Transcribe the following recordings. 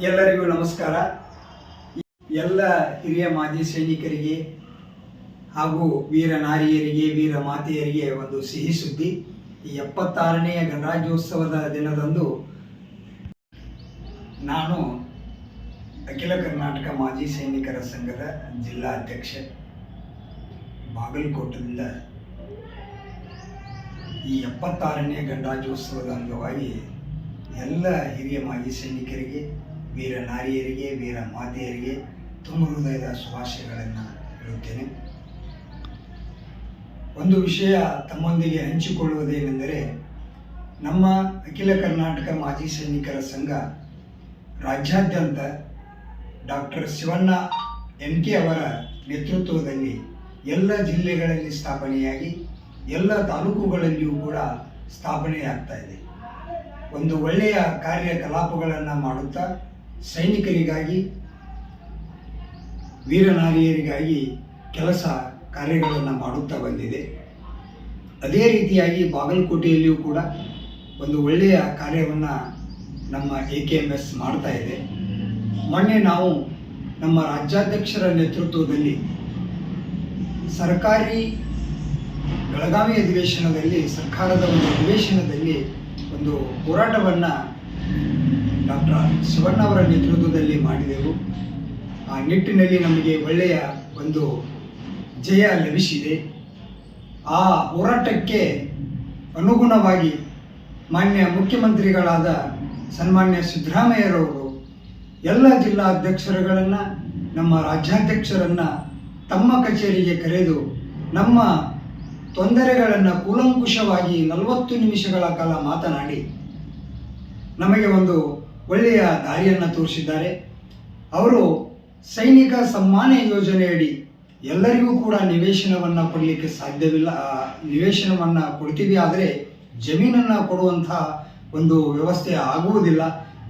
ಎಲ್ಲರಿಗೂ ನಮಸ್ಕಾರ. ಎಲ್ಲ ಹಿರಿಯ ಮಾಜಿ ಸೈನಿಕರಿಗೆ ಹಾಗೂ ವೀರ ನಾರಿಯರಿಗೆ, ವೀರ ಮಾತೆಯರಿಗೆ ಒಂದು ಸಿಹಿ ಸುದ್ದಿ. ಈ ಎಪ್ಪತ್ತಾರನೆಯ ಗಣರಾಜ್ಯೋತ್ಸವದ ದಿನದಂದು ನಾನು ಅಖಿಲ ಕರ್ನಾಟಕ ಮಾಜಿ ಸೈನಿಕರ ಸಂಘದ ಜಿಲ್ಲಾ ಅಧ್ಯಕ್ಷ ಬಾಗಲಕೋಟದಿಂದ ಈ ಎಪ್ಪತ್ತಾರನೇ ಗಣರಾಜ್ಯೋತ್ಸವದ ಅಂಗವಾಗಿ ಎಲ್ಲ ಹಿರಿಯ ಮಾಜಿ ಸೈನಿಕರಿಗೆ ವೀರ ನಾರಿಯರಿಗೆ, ವೀರ ಮಾತೆಯರಿಗೆ ತುಂಬ ಹೃದಯದ ಶುಭಾಶಯಗಳನ್ನು ಹೇಳುತ್ತೇನೆ. ಒಂದು ವಿಷಯ ತಮ್ಮೊಂದಿಗೆ ಹಂಚಿಕೊಳ್ಳುವುದೇನೆಂದರೆ, ನಮ್ಮ ಅಖಿಲ ಕರ್ನಾಟಕ ಮಾಜಿ ಸೈನಿಕರ ಸಂಘ ರಾಜ್ಯಾದ್ಯಂತ ಡಾಕ್ಟರ್ ಶಿವಣ್ಣ ಎನ್ ಕೆ ಅವರ ನೇತೃತ್ವದಲ್ಲಿ ಎಲ್ಲ ಜಿಲ್ಲೆಗಳಲ್ಲಿ ಸ್ಥಾಪನೆಯಾಗಿ ಎಲ್ಲ ತಾಲೂಕುಗಳಲ್ಲಿಯೂ ಕೂಡ ಸ್ಥಾಪನೆಯಾಗ್ತಾ ಇದೆ. ಒಂದು ಒಳ್ಳೆಯ ಕಾರ್ಯಕಲಾಪಗಳನ್ನು ಮಾಡುತ್ತಾ ಸೈನಿಕರಿಗಾಗಿ, ವೀರನಾರಿಯರಿಗಾಗಿ ಕೆಲಸ ಕಾರ್ಯಗಳನ್ನು ಮಾಡುತ್ತಾ ಬಂದಿದೆ. ಅದೇ ರೀತಿಯಾಗಿ ಬಾಗಲಕೋಟೆಯಲ್ಲಿಯೂ ಕೂಡ ಒಂದು ಒಳ್ಳೆಯ ಕಾರ್ಯವನ್ನು ನಮ್ಮ ಎ ಕೆ ಎಂ ಎಸ್ ಮಾಡ್ತಾ ಇದೆ. ಮೊನ್ನೆ ನಾವು ನಮ್ಮ ರಾಜ್ಯಾಧ್ಯಕ್ಷರ ನೇತೃತ್ವದಲ್ಲಿ ಸರ್ಕಾರಿ ಬೆಳಗಾವಿ ಅಧಿವೇಶನದಲ್ಲಿ, ಸರ್ಕಾರದ ಒಂದು ಅಧಿವೇಶನದಲ್ಲಿ ಒಂದು ಹೋರಾಟವನ್ನು ಡಾಕ್ಟರ್ ಶಿವಣ್ಣ ಅವರ ನೇತೃತ್ವದಲ್ಲಿ ಮಾಡಿದೆವು. ಆ ನಿಟ್ಟಿನಲ್ಲಿ ನಮಗೆ ಒಳ್ಳೆಯ ಒಂದು ಜಯ ಲಭಿಸಿದೆ. ಆ ಹೋರಾಟಕ್ಕೆ ಅನುಗುಣವಾಗಿ ಮಾನ್ಯ ಮುಖ್ಯಮಂತ್ರಿಗಳಾದ ಸನ್ಮಾನ್ಯ ಸಿದ್ದರಾಮಯ್ಯರವರು ಎಲ್ಲ ಜಿಲ್ಲಾ ಅಧ್ಯಕ್ಷರುಗಳನ್ನು, ನಮ್ಮ ರಾಜ್ಯಾಧ್ಯಕ್ಷರನ್ನು ತಮ್ಮ ಕಚೇರಿಗೆ ಕರೆದು ನಮ್ಮ ತೊಂದರೆಗಳನ್ನು ಕೂಲಂಕುಷವಾಗಿ ನಲವತ್ತು ನಿಮಿಷಗಳ ಕಾಲ ಮಾತನಾಡಿ, ನಮಗೆ ಒಂದು ಒಳ್ಳೆಯ ದಾರಿಯನ್ನು ತೋರಿಸಿದ್ದಾರೆ. ಅವರು ಸೈನಿಕ ಸಮ್ಮಾನ ಯೋಜನೆಯಡಿ ಎಲ್ಲರಿಗೂ ಕೂಡ ನಿವೇಶನವನ್ನು ಕೊಡಲಿಕ್ಕೆ ಸಾಧ್ಯವಿಲ್ಲ. ನಿವೇಶನವನ್ನು ಕೊಡ್ತೀವಿ ಆದರೆ ಜಮೀನನ್ನು ಕೊಡುವಂಥ ಒಂದು ವ್ಯವಸ್ಥೆ ಆಗುವುದಿಲ್ಲ.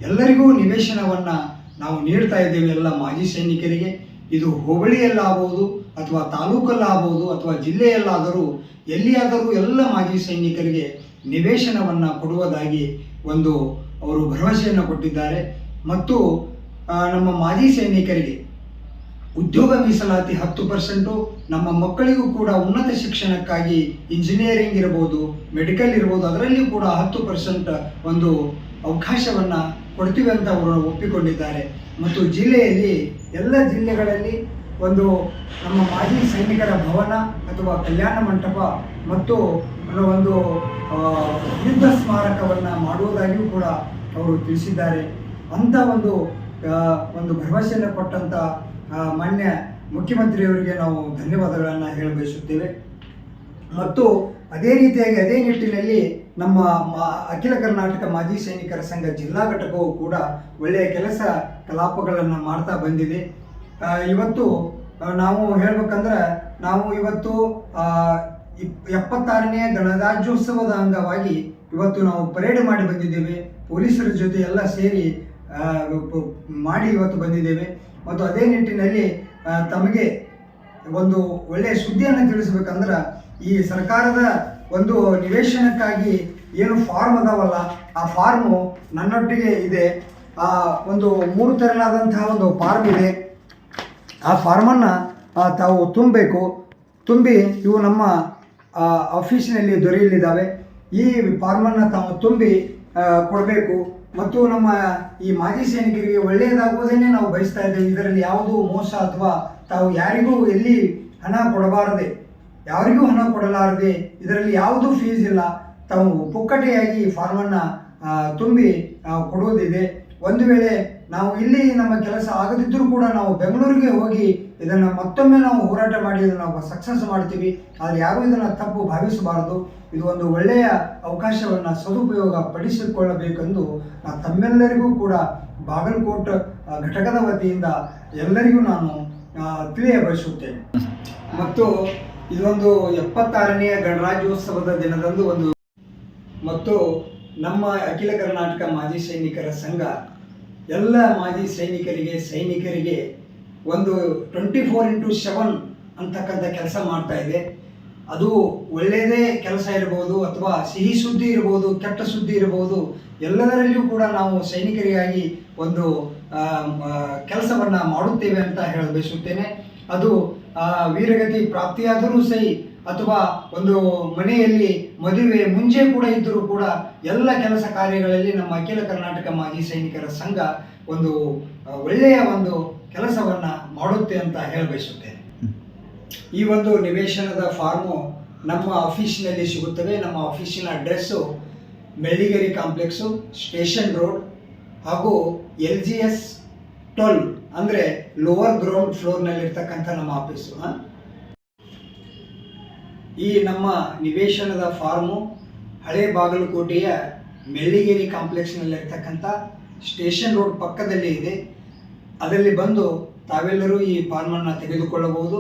ಎಲ್ಲರಿಗೂ ನಿವೇಶನವನ್ನು ನಾವು ನೀಡ್ತಾ ಇದ್ದೇವೆ ಎಲ್ಲ ಮಾಜಿ ಸೈನಿಕರಿಗೆ. ಇದು ಹೋಬಳಿಯಲ್ಲಾಗಬಹುದು ಅಥವಾ ತಾಲೂಕಲ್ಲಾಗಬಹುದು ಅಥವಾ ಜಿಲ್ಲೆಯಲ್ಲಾದರೂ ಎಲ್ಲಿಯಾದರೂ ಎಲ್ಲ ಮಾಜಿ ಸೈನಿಕರಿಗೆ ನಿವೇಶನವನ್ನು ಕೊಡುವುದಾಗಿ ಒಂದು ಅವರು ಭರವಸೆಯನ್ನು ಕೊಟ್ಟಿದ್ದಾರೆ. ಮತ್ತು ನಮ್ಮ ಮಾಜಿ ಸೈನಿಕರಿಗೆ ಉದ್ಯೋಗ ಮೀಸಲಾತಿ ಹತ್ತು ಪರ್ಸೆಂಟು, ನಮ್ಮ ಮಕ್ಕಳಿಗೂ ಕೂಡ ಉನ್ನತ ಶಿಕ್ಷಣಕ್ಕಾಗಿ ಇಂಜಿನಿಯರಿಂಗ್ ಇರ್ಬೋದು, ಮೆಡಿಕಲ್ ಇರ್ಬೋದು, ಅದರಲ್ಲಿಯೂ ಕೂಡ ಹತ್ತು ಪರ್ಸೆಂಟ್ ಒಂದು ಅವಕಾಶವನ್ನು ಕೊಡ್ತೀವಿ ಅಂತ ಅವರು ಒಪ್ಪಿಕೊಂಡಿದ್ದಾರೆ. ಮತ್ತು ಜಿಲ್ಲೆಯಲ್ಲಿ, ಎಲ್ಲ ಜಿಲ್ಲೆಗಳಲ್ಲಿ ಒಂದು ನಮ್ಮ ಮಾಜಿ ಸೈನಿಕರ ಭವನ ಅಥವಾ ಕಲ್ಯಾಣ ಮಂಟಪ ಮತ್ತು ಒಂದು ಯುದ್ಧ ಸ್ಮಾರಕವನ್ನು ಮಾಡುವುದಾಗಿಯೂ ಕೂಡ ಅವರು ತಿಳಿಸಿದ್ದಾರೆ. ಅಂಥ ಒಂದು ಒಂದು ಭರವಸೆಯನ್ನು ಕೊಟ್ಟಂಥ ಮಾನ್ಯ ಮುಖ್ಯಮಂತ್ರಿಯವರಿಗೆ ನಾವು ಧನ್ಯವಾದಗಳನ್ನು ಹೇಳ ಬಯಸುತ್ತೇವೆ. ಮತ್ತು ಅದೇ ರೀತಿಯಾಗಿ ಅದೇ ನಿಟ್ಟಿನಲ್ಲಿ ನಮ್ಮ ಅಖಿಲ ಕರ್ನಾಟಕ ಮಾಜಿ ಸೈನಿಕರ ಸಂಘ ಜಿಲ್ಲಾ ಘಟಕವು ಕೂಡ ಒಳ್ಳೆಯ ಕೆಲಸ ಕಲಾಪಗಳನ್ನು ಮಾಡ್ತಾ ಬಂದಿದೆ. ಇವತ್ತು ನಾವು ಹೇಳ್ಬೇಕಂದ್ರೆ ನಾವು ಇವತ್ತು ಎಪ್ಪತ್ತಾರನೇ ಗಣರಾಜ್ಯೋತ್ಸವದ ಅಂಗವಾಗಿ ಇವತ್ತು ನಾವು ಪರೇಡ್ ಮಾಡಿ ಬಂದಿದ್ದೇವೆ. ಪೊಲೀಸರ ಜೊತೆ ಎಲ್ಲ ಸೇರಿ ಮಾಡಿ ಇವತ್ತು ಬಂದಿದ್ದೇವೆ. ಮತ್ತು ಅದೇ ನಿಟ್ಟಿನಲ್ಲಿ ತಮಗೆ ಒಂದು ಒಳ್ಳೆಯ ಸುದ್ದಿಯನ್ನು ತಿಳಿಸ್ಬೇಕಂದ್ರೆ ಈ ಸರ್ಕಾರದ ಒಂದು ನಿವೇಶನಕ್ಕಾಗಿ ಏನು ಫಾರ್ಮ್ ಅದಾವಲ್ಲ, ಆ ಫಾರ್ಮು ನನ್ನೊಟ್ಟಿಗೆ ಇದೆ. ಒಂದು ಮೂರು ತೆರನಾದಂತಹ ಒಂದು ಫಾರ್ಮ್ ಇದೆ. ಆ ಫಾರ್ಮನ್ನು ತಾವು ತುಂಬಬೇಕು. ತುಂಬಿ ಇವು ನಮ್ಮ ಆಫೀಸಿನಲ್ಲಿ ದೊರೆಯಲಿದ್ದಾವೆ. ಈ ಫಾರ್ಮನ್ನು ತಾವು ತುಂಬಿ ಕೊಡಬೇಕು. ಮತ್ತು ನಮ್ಮ ಈ ಮಾಜಿ ಸೈನಿಕರಿಗೆ ಒಳ್ಳೆಯದಾಗುವುದನ್ನೇ ನಾವು ಬಯಸ್ತಾ ಇದ್ದೇವೆ. ಇದರಲ್ಲಿ ಯಾವುದು ಮೋಸ ಅಥವಾ ತಾವು ಯಾರಿಗೂ ಎಲ್ಲಿ ಹಣ ಕೊಡಬಾರದೆ, ಯಾರಿಗೂ ಹಣ ಕೊಡಲಾರದೆ, ಇದರಲ್ಲಿ ಯಾವುದೂ ಫೀಸ್ ಇಲ್ಲ. ತಾವು ಪುಕ್ಕಟೆಯಾಗಿ ಫಾರ್ಮನ್ನು ತುಂಬಿ ಕೊಡುವುದಿದೆ. ಒಂದು ವೇಳೆ ನಾವು ಇಲ್ಲಿ ನಮ್ಮ ಕೆಲಸ ಆಗದಿದ್ದರೂ ಕೂಡ ನಾವು ಬೆಂಗಳೂರಿಗೆ ಹೋಗಿ ಇದನ್ನು ಮತ್ತೊಮ್ಮೆ ನಾವು ಹೋರಾಟ ಮಾಡಿ, ಇದನ್ನು ನಾವು ಸಕ್ಸಸ್ ಮಾಡ್ತೀವಿ. ಆದರೆ ಯಾರೂ ಇದನ್ನು ತಪ್ಪು ಭಾವಿಸಬಾರದು. ಇದು ಒಂದು ಒಳ್ಳೆಯ ಅವಕಾಶವನ್ನು ಸದುಪಯೋಗ ಪಡಿಸಿಕೊಳ್ಳಬೇಕೆಂದು ನಾನು ತಮ್ಮೆಲ್ಲರಿಗೂ ಕೂಡ ಬಾಗಲಕೋಟೆ ಘಟಕದ ವತಿಯಿಂದ ಎಲ್ಲರಿಗೂ ನಾನು ತಿಳಿಯ ಬಯಸುತ್ತೇನೆ. ಮತ್ತು ಇದೊಂದು ಎಪ್ಪತ್ತಾರನೆಯ ಗಣರಾಜ್ಯೋತ್ಸವದ ದಿನದಂದು ಒಂದು, ಮತ್ತು ನಮ್ಮ ಅಖಿಲ ಕರ್ನಾಟಕ ಮಾಜಿ ಸೈನಿಕರ ಸಂಘ ಎಲ್ಲ ಮಾಜಿ ಸೈನಿಕರಿಗೆ ಸೈನಿಕರಿಗೆ ಒಂದು ಟ್ವೆಂಟಿ ಫೋರ್ ಇಂಟು ಸೆವೆನ್ ಅಂತಕ್ಕಂಥ ಕೆಲಸ ಮಾಡ್ತಾ ಇದೆ. ಅದು ಒಳ್ಳೆಯದೇ ಕೆಲಸ ಇರಬಹುದು ಅಥವಾ ಸಿಹಿ ಸುದ್ದಿ ಇರಬಹುದು ಕೆಟ್ಟ ಸುದ್ದಿ ಇರಬಹುದು ಎಲ್ಲದರಲ್ಲಿಯೂ ಕೂಡ ನಾವು ಸೈನಿಕರಿಗಾಗಿ ಒಂದು ಕೆಲಸವನ್ನು ಮಾಡುತ್ತೇವೆ ಅಂತ ಹೇಳ ಬಯಸುತ್ತೇನೆ. ಅದು ವೀರಗತಿ ಪ್ರಾಪ್ತಿಯಾದರೂ ಸಹಿ ಅಥವಾ ಒಂದು ಮನೆಯಲ್ಲಿ ಮದುವೆ ಮುಂಜೆ ಕೂಡ ಇದ್ದರೂ ಕೂಡ ಎಲ್ಲ ಕೆಲಸ ಕಾರ್ಯಗಳಲ್ಲಿ ನಮ್ಮ ಅಖಿಲ ಕರ್ನಾಟಕ ಮಾಜಿ ಸೈನಿಕರ ಸಂಘ ಒಂದು ಒಳ್ಳೆಯ ಒಂದು ಕೆಲಸವನ್ನ ಮಾಡುತ್ತೆ ಅಂತ ಹೇಳ ಬಯಸುತ್ತೇನೆ. ಈ ಒಂದು ನಿವೇಶನದ ಫಾರ್ಮು ನಮ್ಮ ಆಫೀಸಿನಲ್ಲಿ ಸಿಗುತ್ತವೆ ನಮ್ಮ ಆಫೀಸಿನ address Melligere complex, station road ಹಾಗೂ ಎಲ್ ಜಿ ಎಸ್ ಟ್ವೆಲ್ ಅಂದರೆ ಲೋವರ್ ಗ್ರೌಂಡ್ ಫ್ಲೋರ್ನಲ್ಲಿರ್ತಕ್ಕಂಥ ನಮ್ಮ ಆಫೀಸು, ಹಾಂ. ಈ ನಮ್ಮ ನಿವೇಶನದ ಫಾರ್ಮು ಹಳೆ ಬಾಗಲಕೋಟೆಯ ಮೆಳ್ಳಿಗೇರಿ ಕಾಂಪ್ಲೆಕ್ಸ್ನಲ್ಲಿರ್ತಕ್ಕಂಥ ಸ್ಟೇಷನ್ ರೋಡ್ ಪಕ್ಕದಲ್ಲಿ ಇದೆ. ಅದರಲ್ಲಿ ಬಂದು ತಾವೆಲ್ಲರೂ ಈ ಫಾರ್ಮನ್ನು ತೆಗೆದುಕೊಳ್ಳಬಹುದು.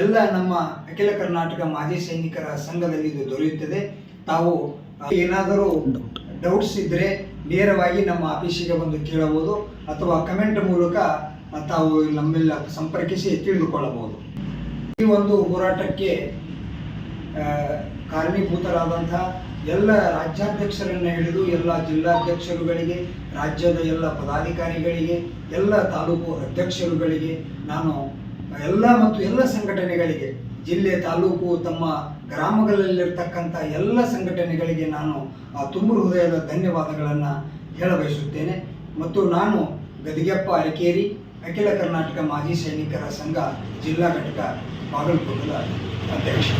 ಎಲ್ಲ ನಮ್ಮ ಅಖಿಲ ಕರ್ನಾಟಕ ಮಾಜಿ ಸೈನಿಕರ ಸಂಘದಲ್ಲಿ ಇದು ದೊರೆಯುತ್ತದೆ. ತಾವು ಏನಾದರೂ ಡೌಟ್ಸ್ ಇದ್ದರೆ ನೇರವಾಗಿ ನಮ್ಮ ಆಫೀಸಿಗೆ ಬಂದು ಕೇಳಬಹುದು ಅಥವಾ ಕಮೆಂಟ್ ಮೂಲಕ ತಾವು ನಮ್ಮೆಲ್ಲ ಸಂಪರ್ಕಿಸಿ ತಿಳಿದುಕೊಳ್ಳಬಹುದು. ಈ ಒಂದು ಹೋರಾಟಕ್ಕೆ ಕಾರಣೀಭೂತರಾದಂಥ ಎಲ್ಲ ರಾಜ್ಯಾಧ್ಯಕ್ಷರನ್ನ ಹಿಡಿದು ಎಲ್ಲ ಜಿಲ್ಲಾಧ್ಯಕ್ಷರುಗಳಿಗೆ, ರಾಜ್ಯದ ಎಲ್ಲ ಪದಾಧಿಕಾರಿಗಳಿಗೆ, ಎಲ್ಲ ತಾಲೂಕು ಅಧ್ಯಕ್ಷರುಗಳಿಗೆ, ನಾನು ಎಲ್ಲ ಮತ್ತು ಎಲ್ಲ ಸಂಘಟನೆಗಳಿಗೆ, ಜಿಲ್ಲೆ, ತಾಲೂಕು, ತಮ್ಮ ಗ್ರಾಮಗಳಲ್ಲಿರ್ತಕ್ಕಂಥ ಎಲ್ಲ ಸಂಘಟನೆಗಳಿಗೆ ನಾನು ಆ ತುಂಬು ಹೃದಯದ ಧನ್ಯವಾದಗಳನ್ನು ಹೇಳಬಯಸುತ್ತೇನೆ. ಮತ್ತು ನಾನು ಗದಿಗೆಪ್ಪ ಅರಕೇರಿ, ಅಖಿಲ ಕರ್ನಾಟಕ ಮಾಜಿ ಸೈನಿಕರ ಸಂಘ ಜಿಲ್ಲಾ ಘಟಕ ಬಾಗಲಕೋಟದ ಅಧ್ಯಕ್ಷ